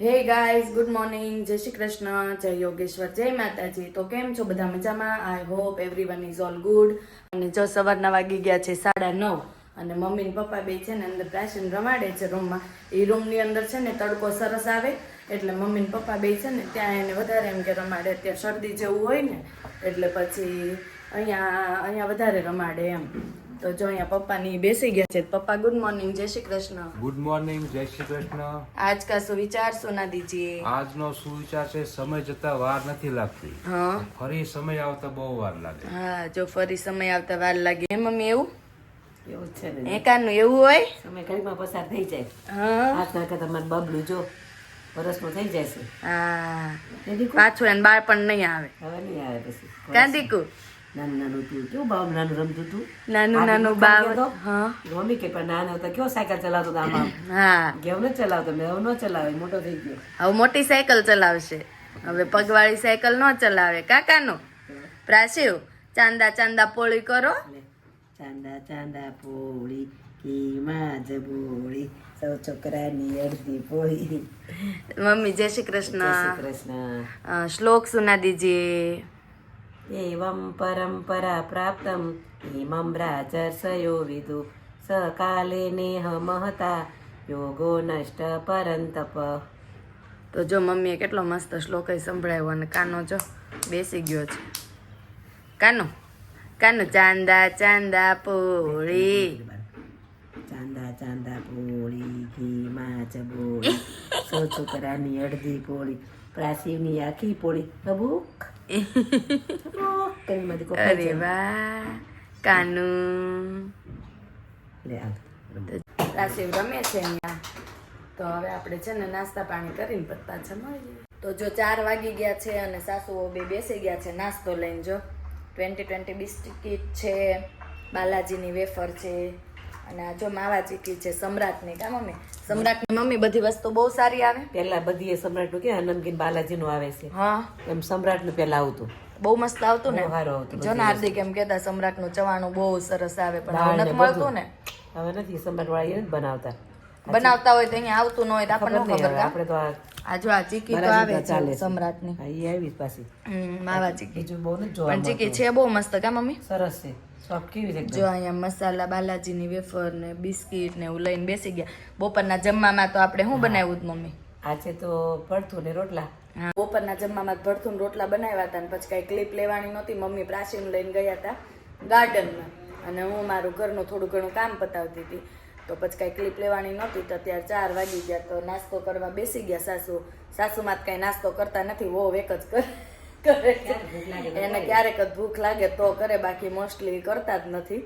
Hey guys good morning જય શ્રી કૃષ્ણ. જય યોગેશ્વર, જય માતાજી. તો કેમ છો બધા મજામાં? I hope everyone is all good અને જો સવારના વાગી ગયા છે સાડા નવ અને મમ્મી ને પપ્પા બે છે ને અંદર પ્રાચીન રમાડે છે રૂમમાં. એ રૂમની અંદર છે ને તડકો સરસ આવે, એટલે મમ્મી ને પપ્પા બે છે ને ત્યાં એને વધારે એમ કે રમાડે. અત્યારે શરદી જેવું હોય ને, એટલે પછી અહીંયા અહીંયા વધારે રમાડે એમ. તો જો અહીંયા પપ્પાની બેસી ગયા છે. પપ્પા ગુડ મોર્નિંગ જય શ્રી કૃષ્ણ. ગુડ મોર્નિંગ જય શ્રી કૃષ્ણ. આજ કા સુવિચાર સુના દીજીએ. આજનો સુવિચાર છે સમય જતા વાર નથી લાગતી. હા. ફરી સમય આવતા બહુ વાર લાગે. હા જો ફરી સમય આવતા વાર લાગે. એમ અમે એવું? એવું છે એકાનું એવું હોય? સમય ઘડીમાં પસાર થઈ જાય. હા. આ તકે તમારે બબલું જો વરસનું થઈ જશે હા. પાછું એને બાળપણ નહીં આવે. હવે નહીં આવે પછી. કાંતિકુ નાનું નાનું તું કેવું બાવ નાનું રમતું તું નાનું નાનું બાવ હા. મમ્મી કે પણ નાના હતા. કેવો સાયકલ ચલાવતો હતો આમાં? હા. ઘેવ ન ચલાવતો મેં હવે ન ચલાવે મોટો થઈ ગયો. હવે મોટી સાયકલ ચલાવશે. હવે પગવાળી સાયકલ ન ચલાવે. કાકાનો? પ્રાસીવ ચાંદા ચાંદા પોળી કરો. ચાંદા ચાંદા પોળી કીમાં જબોળી સૌ છોકરાની અડધી પોળી. મમ્મી જય શ્રી કૃષ્ણ. કૃષ્ણ. શ્લોક સુના દીજીએ एवं परम्परा प्राप्तम् इमं राजर्षयो विदु सकाले नेह महता योगो नष्ट परन्तप તો જો મમ્મીએ કેટલો મસ્ત શ્લોક ય સંભળાવ્યો અને કાનો જો બેસી ગયો છે કાનો કાનો ચાંદા ચાંદા પોળી ચાંદા ચાંદા પોળી ઘીમાં ચબોળી સો છોકરાની અડધી પોળી પ્રાસીવની આખી પોળી હબુક અરે વાહ કાનું રાશિવ રમે છે અહીંયા. તો હવે આપણે છે ને નાસ્તા પાણી કરીને પત્તા પાછા મળીએ તો જો ચાર વાગી ગયા છે અને સાસુઓ બે બેસી ગયા છે નાસ્તો લઈને જો. ટ્વેન્ટી ટ્વેન્ટી બિસ્કીટ છે બાલાજીની વેફર છે અને આ જો માવા ચીકી છે સમ્રાટની કા મમ્મી? સમ્રાટની મમ્મી બધી વસ્તુ બહુ સારી આવે. પેલા બધી સમ્રાટ સમ્રાટનું કે નમકીન બાલાજીનું આવે છે. હા. એમ સમ્રાટનું પેલા આવતું. બહુ મસ્ત આવતું ને? સારું આવતું જો ને હાર્દિક એમ કેતા સમ્રાટનું ચવાણું બહુ સરસ આવે પણ હવે નથી મળતું ને? હવે નથી સમ્રાટ વાળી બનાવતા. બનાવતા હોય તો અહીંયા આવતું ન હોય તો આપણને ખબર આપણે તો આ આ જો આ ચીકી તો આવે ચાલે છે. ની સમ્રાટની. હા, આવી પાછી. માવા ચીકી. બહુ ને જોવા ચીકી છે બહુ મસ્ત કા મમ્મી? સરસ છે. જો અહીંયા મસાલા બાલાજીની વેફર ને બિસ્કિટ ને એવું લઈને બેસી ગયા. બપોરના જમવામાં તો આપણે શું બનાવ્યું મમ્મી? આજે તો ભરથું ને રોટલા. બપોરના જમવામાં ભરથું ને રોટલા બનાવ્યા હતા અને પછી કાંઈ ક્લિપ લેવાની નહોતી. મમ્મી પ્રાચીન લઈને ગયા હતા ગાર્ડનમાં. અને હું મારું ઘરનું થોડું ઘણું કામ પતાવતી હતી. તો પછી કાંઈ ક્લિપ લેવાની નહોતી તો ત્યારે ચાર વાગી ગયા તો નાસ્તો કરવા બેસી ગયા સાસુ. સાસુમાં જ કાંઈ નાસ્તો કરતા નથી વો એક જ કરે કરે. એને ક્યારેક જ ભૂખ લાગે તો કરે બાકી મોસ્ટલી કરતા જ નથી.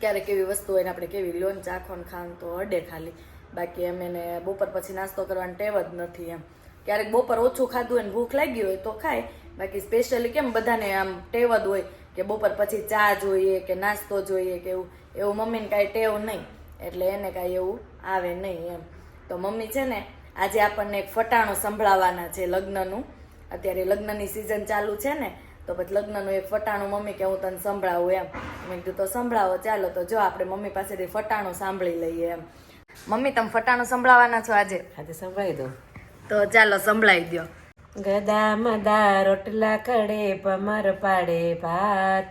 ક્યારેક એવી વસ્તુ હોય ને આપણે કેવી લોન ચાખો ને ખાવાનું તો અડે ખાલી. બાકી એમ એને બપોર પછી નાસ્તો કરવાની ટેવ જ નથી એમ. ક્યારેક બપોર ઓછું ખાધું હોય ને ભૂખ લાગી હોય તો ખાય. બાકી સ્પેશિયલી કેમ બધાને આમ ટેવ જ હોય કે બપોર પછી ચા જોઈએ કે નાસ્તો જોઈએ કે એવું. એવું મમ્મીને કાંઈ ટેવ નહીં. એટલે એને કાંઈ એવું આવે નહીં એમ. તો મમ્મી છે ને આજે આપણને એક ફટાણો સંભળાવવાના છે લગ્નનું. અત્યારે લગ્નની સિઝન ચાલુ છે ને તો પછી લગ્નનું એક ફટાણું મમ્મી કે હું તને સંભળાવું એમ. મેં કીધું તો સંભળાવો ચાલો તો જો આપણે મમ્મી પાસેથી ફટાણું સાંભળી લઈએ એમ. મમ્મી તમે ફટાણું સંભળાવવાના છો આજે? આજે સંભળાવી દો. તો ચાલો સંભળાવી દો ગદા મદા રોટલા કડે પમર પાડે ભાત.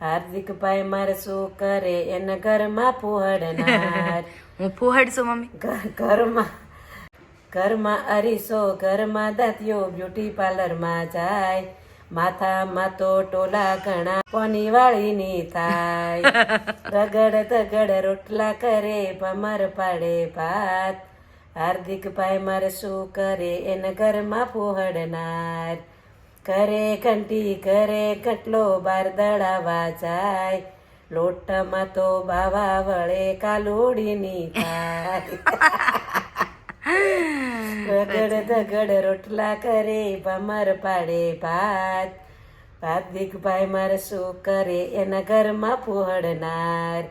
હાર્દિક ભાઈ મારે શું કરે એના ઘરમાં ફુહડ હું ફુહડશું મમ્મી. ઘ- ઘરમાં ઘરમાં અરીસો ઘરમાં દાંતિયો બ્યુટી પાર્લરમાં જાય. માથામાં તો ટોલા ઘણા પોની વાળીની થાય. રગડ તગડ રોટલા કરે ભમર પાડે ભાત. હાર્દિક ભાઈ મારે શું કરે એને ઘરમાં પોહડનાર કરે ઘંટી કરે કટલો બાર દડાવા જાય. લોટમાં તો બાવા વળે કાલુડીની થાય. રગડ ધગડ રોટલા કરે ભમર પાડે ભાત. હાર્દિક ભાઈ મારે શું કરે? એના ઘરમાં પોહડનાર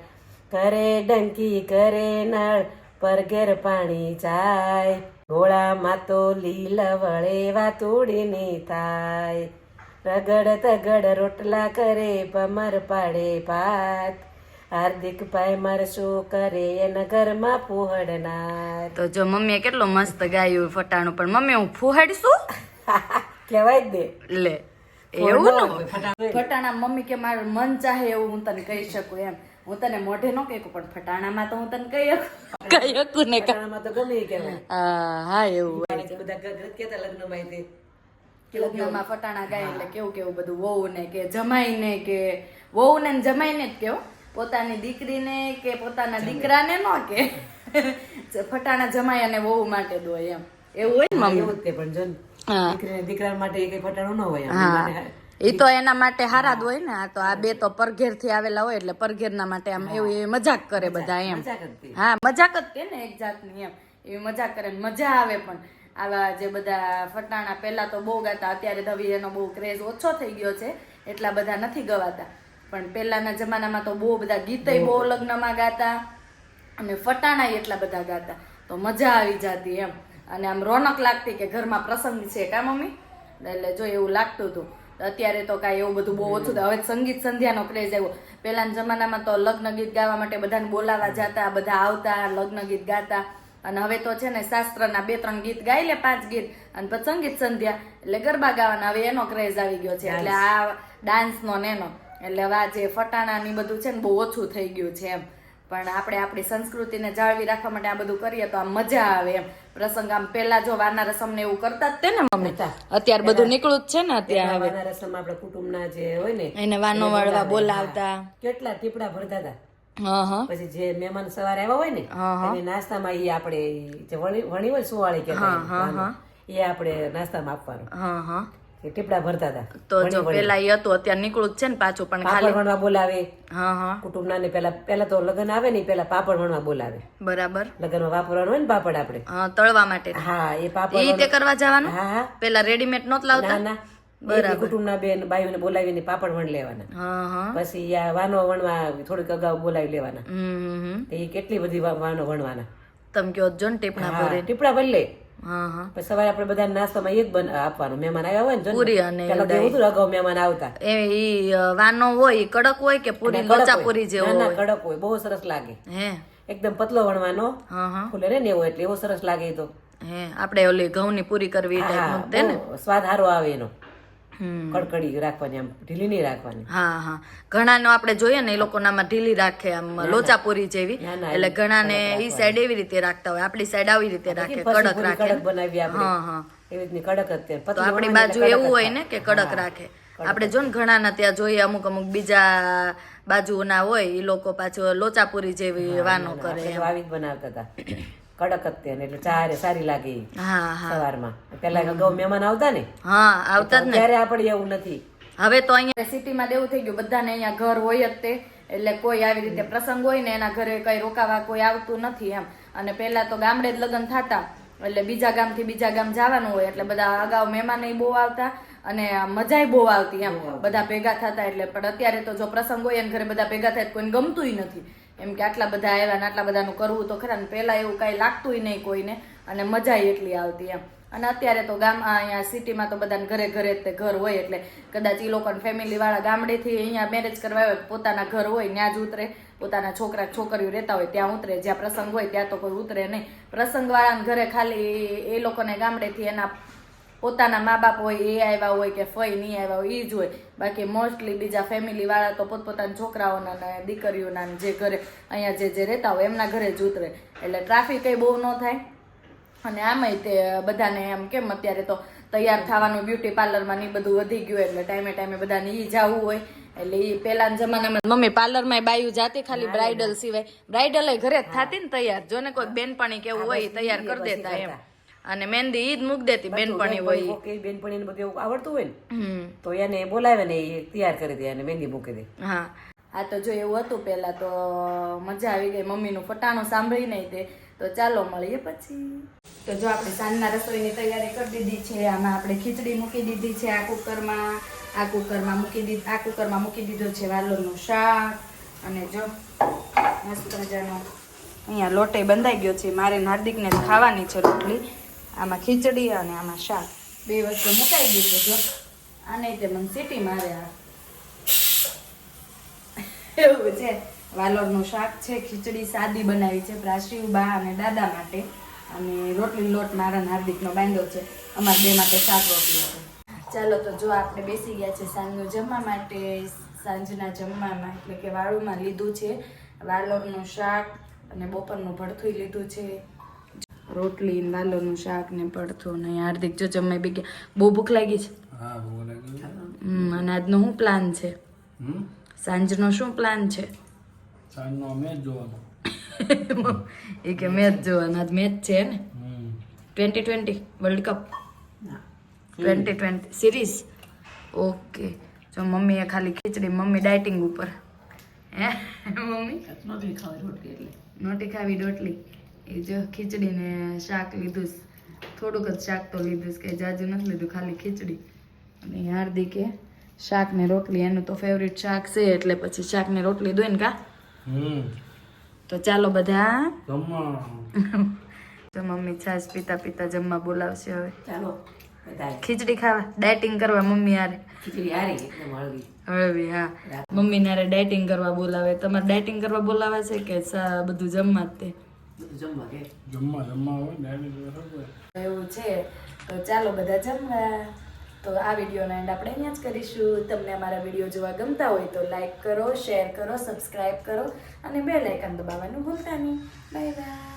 કરે ડંકી કરે નળ પર ઘેર પાણી જાય. ઘોડામાં તો લીલ વળે વાતુડીની થાય. રગડ તગડ રોટલા કરે ભમર પાડે ભાત. હાર્દિકભાઈ મારે શું કરે એના ઘરમાં ફુહડનાર. તો જો મમ્મીએ કેટલો મસ્ત ગાયું ફટાણું પણ મમ્મી હું ફુહાડીશું? કહેવાય જ દે લે એવું. ફટાણા. મમ્મી કે મારું મન ચાહે એવું હું તને કહી શકું એમ. હું તને મોઢે ન કહી પણ ફટાણામાં તો હું તને કહી શકું. કહી શકું ને ફટાણામાં તો ગમે કહેવાય. હા હા એવું બધા કેતા લગ્નમાં તે. લગ્નમાં ફટાણા ગાય એટલે કેવું કેવું બધું વહુ ને કે જમાઈને કે વહુ ને ને જમાઈને જ કેવું? પોતાની દીકરીને કે પોતાના દીકરાને ન કે. ફટાણા જમાયાને વહુ માટે દો એમ. એવું હોય ને મમ્મી? તે પણ જો દીકરીને દીકરા માટે એક ફટાણું ન હોય એ તો એના માટે હારા જ હોય ને આ તો આ બે તો પરઘેરથી આવેલા હોય એટલે પરઘેરના માટે આમ એવું એવી મજાક કરે બધા એમ. હા મજાક જ કે ને એક જાતની એમ. એવી મજાક કરે મજા આવે પણ. આવા જે બધા ફટાણા પહેલા તો બહુ ગાતા અત્યારે ધવી એનો બહુ ક્રેઝ ઓછો થઈ ગયો છે. એટલા બધા નથી ગવાતા. પણ પહેલાના જમાનામાં તો બહુ બધા ગીતય બહુ લગ્નમાં ગાતા અને ફટાણા એટલા બધા ગાતા. તો મજા આવી જતી એમ. અને આમ રોનક લાગતી કે ઘરમાં પ્રસંગ છે કા મમ્મી? એટલે જો એવું લાગતું હતું. અત્યારે તો કાંઈ એવું બધું બહુ ઓછું હવે સંગીત સંધ્યાનો ક્રેઝ આવ્યો. પહેલાના જમાનામાં તો લગ્ન ગીત ગાવા માટે બધાને બોલાવા જતા બધા આવતા લગ્ન ગીત ગાતા. અને હવે તો છે ને શાસ્ત્રના બે ત્રણ ગીત ગાઈ લે પાંચ ગીત. અને પછી સંગીત સંધ્યા. એટલે ગરબા ગાવાના હવે એનો ક્રેઝ આવી ગયો છે. એટલે આ ડાન્સનો ને એનો. એટલે હવે આ જે ફટાણાની બધું છે ને બહુ ઓછું થઈ ગયું છે એમ. પણ આપણે આપણી સંસ્કૃતિને જાળવી રાખવા માટે આ બધું કરીએ તો આમ મજા આવે એમ. પ્રસંગ આમ પેલા જો વારના રસમ ને એવું કરતા જ તે ને મમ્મી? અત્યારે બધું નીકળું જ છે ને અત્યારે. હવે વાના રસમ આપણા કુટુંબના જે હોય ને એને વાનો વાળવા બોલાવતા. કેટલા ટીપડા ભરતા હતા. પછી જે મહેમાન સવારે આવ્યા હોય ને એની નાસ્તામાં એ આપણે જે વણી હોય સુવાળી કે એ આપણે નાસ્તામાં આપવાનું. હા હા. એ ટીપડા ભરતા હતા તો જો પેલા એ હતું અત્યારે નીકળું જ છે ને પાછું પણ પાપડ ખાલી. વણવા બોલાવે. હા હા. કુટુંબના ને પેલા પેલા તો લગ્ન આવે ને પેલા પાપડ વણવા બોલાવે. બરાબર. લગ્નમાં વાપરવાનું હોય ને પાપડ આપણે. હા, તળવા માટે હા એ પાપડ એ રીતે કરવા જવાનું? હા હા. પેલા રેડીમેડ નોત લાવતા? ના બરાબર. કુટુંબના બેન બાઈઓને બોલાવીને પાપડ વણ લેવાના. હા હા. પછી આ વાનો વણવા થોડીક અગાઉ બોલાવી લેવાના. એ કેટલી બધી વાનો વણવાના. તમે કયો જો ને ટીપડા ભરે ટીપડા ભરી લે. હા સવારે આપણે બધા નાસ્તામાં એ જ આપવાનું મહેમાન આવ્યા હોય ને પૂરી અને એવું અગાઉ મહેમાન આવતા. એ ઈ વાનો હોય ઈ કડક હોય કે પૂરી લોચા. પૂરી જેવો ના કડક હોય. બહુ સરસ લાગે. હે. એકદમ પતલો વણવાનો. હા હા. ને એવો એટલે એવો સરસ લાગે તો. હે આપણે ઓલી ઘઉંની પૂરી કરવી ને સ્વાદ સારો આવે એનો. કડકડી રાખવાની આમ ઢીલી નહીં રાખવાની. હા હા. ઘણાનો આપણે જોઈએ ને એ લોકોનામાં ઢીલી રાખે આમ લોચાપુરી જેવી. એટલે ઘણાને એ સાઈડ એવી રીતે રાખતા હોય. આપણી સાઈડ આવી રીતે રાખે કડક રાખે. કડક બનાવી હા હા. એવી રીતની કડક જ તો. આપણી બાજુ એવું હોય ને કે કડક રાખે. આપણે જો ને ઘણાના ત્યાં જોઈએ અમુક અમુક બીજા બાજુના હોય એ લોકો પાછું લોચાપુરી જેવી વાનો કરે આવી જ બનાવતા હતા. કડક જ તે એટલે ચારે સારી લાગે ઈ હા હા. સવારમાં. પેલા અગાઉ મહેમાન આવતા ને? હા આવતા જ ત્યારે આપણે એવું નથી? હવે તો અહીંયા સિટીમાં દેવું થઈ ગયું બધાને અહીંયા ઘર હોય જ તે. એટલે કોઈ આવી રીતે પ્રસંગ હોય ને એના ઘરે કઈ રોકાવા કોઈ આવતું નથી એમ. અને પહેલા તો ગામડે જ લગ્ન થતા. એટલે બીજા ગામથી બીજા ગામ જવાનું હોય એટલે બધા અગાઉ મહેમાન બહુ આવતા અને મજાય બહુ આવતી એમ. બધા ભેગા થતા એટલે પણ અત્યારે તો જો પ્રસંગ હોય એને ઘરે બધા ભેગા થાય કોઈને ગમતુંય નથી. એમ કે આટલા બધા આવ્યા ને આટલા બધાનું કરવું તો ખરા ને પહેલાં એવું કાંઈ લાગતુંય નહીં કોઈને અને મજાય એટલી આવતી એમ. અને અત્યારે તો ગામ અહીંયા સિટીમાં તો બધાને ઘરે ઘરે તે ઘર હોય એટલે કદાચ એ લોકોને ફેમિલીવાળા ગામડેથી અહીંયા મેરેજ કરવા આવે, પોતાના ઘર હોય, ત્યાં જ ઉતરે. પોતાના છોકરા છોકરીઓ રહેતા હોય, ત્યાં ઉતરે. જ્યાં પ્રસંગ હોય ત્યાં તો કોઈ ઉતરે નહીં. પ્રસંગવાળાને ઘરે ખાલી એ લોકોને ગામડેથી એના પોતાના મા બાપ હોય એ આવ્યા હોય કે ફઈ નહીં આવ્યા હોય એ જ હોય. બાકી મોસ્ટલી બીજા ફેમિલી વાળા તો પોતપોતાના છોકરાઓના ને દીકરીઓના જે ઘરે અહીંયા જે જે રહેતા હોય એમના ઘરે જ ઉતરે. એટલે ટ્રાફિક બહુ ન થાય. અને આમાંય તે બધાને એમ કેમ અત્યારે તો તૈયાર થવાનું બ્યુટી પાર્લરમાં ને બધું વધી ગયું એટલે ટાઈમે ટાઈમે બધાને એ જવું હોય. એટલે એ પેલાના જમાનામાં મમ્મી પાર્લરમાં બાયું જાતી ખાલી બ્રાઇડલ સિવાય. બ્રાઇડલ ઘરે જ થતી ને તૈયાર. જો ને કોઈ બેનપણી કેવું હોય તૈયાર કરી દેતા એમ. અને મહેંદી ઈદ મૂક દેતી બેનપણી હોય ઓકે બેનપણીને બધું એવું આવડતું હોય ને તો એને બોલાવે ને એ તૈયાર કરી દે અને મહેંદી મૂકી દે. હા. આ તો જો એવું હતું પહેલા તો મજા આવી ગઈ. મમ્મીનું ફટાણું સાંભળીને તે. તો ચાલો મળીએ પછી. તો જો આપણે સાંજના રસોઈની તૈયારી કરી દીધી છે. આમાં આપણે ખીચડી મૂકી દીધી છે આ કુકરમાં. આ કુકરમાં મૂકી દીધી આ કુકરમાં મૂકી દીધું છે વાલોનું શાક. અને જો મસ્ત મજાનો અહીંયા લોટે બંધાઈ ગયો છે. મારે ને હાર્દિકને જ ખાવાની છે રોટલી. આમાં ખીચડી અને આમાં શાક. બે વસ્તુ મુકાઈ ગયું છે જો. આને તે મને સીટી મારે આ. એવું છે. વાલોરનું શાક છે, ખીચડી સાદી બનાવી છે પ્રાશિવ બા અને દાદા માટે. અને રોટલી લોટ મારા હાર્દિકનો બાંધો છે. અમારા બે માટે શાક રોટલી છે. ચાલો તો જો આપણે બેસી ગયા છે સાંજનું જમવા માટે. સાંજના જમવામાં એટલે કે વાળુમાં લીધું છે. વાલોરનું શાક અને બપોરનું ભડથું લીધું છે. રોટલી ને શાક ને પડથું ને હાર્દિક જો જમાઈ બી ગયા. બહુ ભૂખ લાગી છે. હા બહુ લાગ્યું હમ, અને આજનો શું પ્લાન છે? સાંજનો શું પ્લાન છે? સાંજનો મેચ જોવાનો. એ કે મેચ જોવાનો. આજ મેચ છે ને? Twenty twenty world cup twenty twenty series okay જો મમ્મીએ ખાલી ખીચડી મમ્મી ડાયટિંગ ઉપર. હે? મમ્મી? નોકરી ખાવી રોટલી એટલે. નોટી ખાવી રોટલી. એ જો ખીચડી ને શાક લીધું થોડુંક જ શાક તો લીધું કે જાજુ નથી લીધું ખાલી ખીચડી. અને હાર્દિકે શાક ને રોટલી એનું તો ફેવરિટ શાક છે એટલે પછી શાક ને રોટલી દોઈને કા તો ચાલો બધા. તો મમ્મી છાશ પીતા પીતા જમવા બોલાવશે હવે. ચાલો ખીચડી ખાવા. ડાયટિંગ કરવા મમ્મી આરે ખીચડી હળવી. હા. મમ્મી નારે ડાયટિંગ કરવા બોલાવે. તમારે ડાયટિંગ કરવા બોલાવે છે કે સા- બધું જમવા જ તે? જમવા કે? જમવા જમવા હોય ને એવું છે. તો ચાલો બધા જમવા. તો આ વિડીયોનો એન્ડ આપણે અહીંયા જ કરીશું. તમને અમારા વીડિયો જોવા ગમતા હોય તો લાઈક કરો શેર કરો સબસ્ક્રાઈબ કરો અને બે લાઇકન દબાવવાનું ભૂલતા નહીં. Bye bye